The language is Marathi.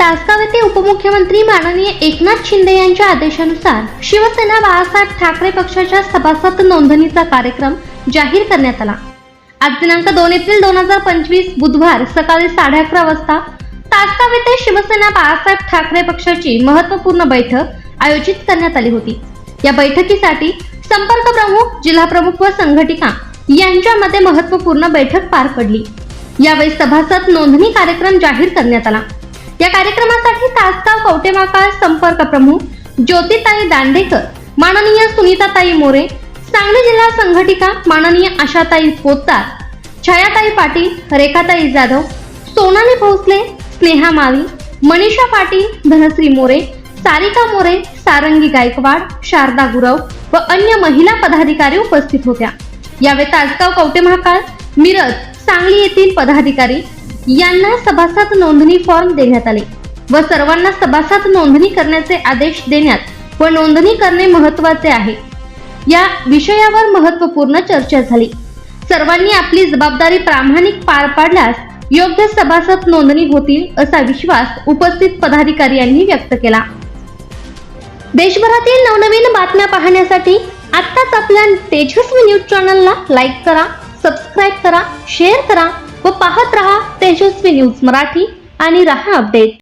तासगाव येथे उपमुख्यमंत्री माननीय एकनाथ शिंदे यांच्या आदेशानुसार शिवसेना बाळासाहेब ठाकरे पक्षाच्या सभासद नोंदणीचा कार्यक्रम जाहीर करण्यात आला. आज दिनांक दोन एप्रिल दोन हजार पंचवीस बुधवार सकाळी साडे अकरा वाजता तासगाव येथे शिवसेना बाळासाहेब ठाकरे पक्षाची महत्त्वपूर्ण बैठक आयोजित करण्यात आली होती. या बैठकीसाठी संपर्क प्रमुख जिल्हा प्रमुख व संघटिका यांच्यामध्ये महत्त्वपूर्ण बैठक पार पडली. यावेळी सभासद नोंदणी कार्यक्रम जाहीर करण्यात आला. या कार्यक्रमासाठी तासगाव कवटेमाकाळ संपर्क प्रमुख ज्योतिताई दांडेकर माननीय सुनीताताई मोरे सांगली जिल्हा संघटिका माननीय आशाताई पोतदार छायाताई पाटील रेखाताई जाधव सोनाली भोसले स्नेहा मावी मनीषा पाटील धनश्री मोरे सारिका मोरे सारंगी गायकवाड शारदा गुरव व अन्य महिला पदाधिकारी उपस्थित होत्या. यावेळी तासगाव कवटेमहाकाळ मिरज सांगली येथील पदाधिकारी यांना सभासद नोंदणी फॉर्म देण्यात आले व सर्वांना सभासद नोंदणी करण्याचे आदेश देण्यात व नोंदणी करणे महत्त्वाचे आहे. या विषयावर महत्त्वपूर्ण चर्चा झाली. सर्वांनी आपली जबाबदारी प्रामाणिक पार पाडल्यास योग्य सभासद नोंदणी होतील असा विश्वास उपस्थित पदाधिकारी यांनी व्यक्त केला. देशभरातील नवनवीन बातम्या पाहण्यासाठी आत्ताच आपल्या तेजस्वी न्यूज चॅनलला लाईक करा सबस्क्राईब करा शेअर करा व पाहत रहा तेजस्वी न्यूज मराठी आणि रहा अपडेट.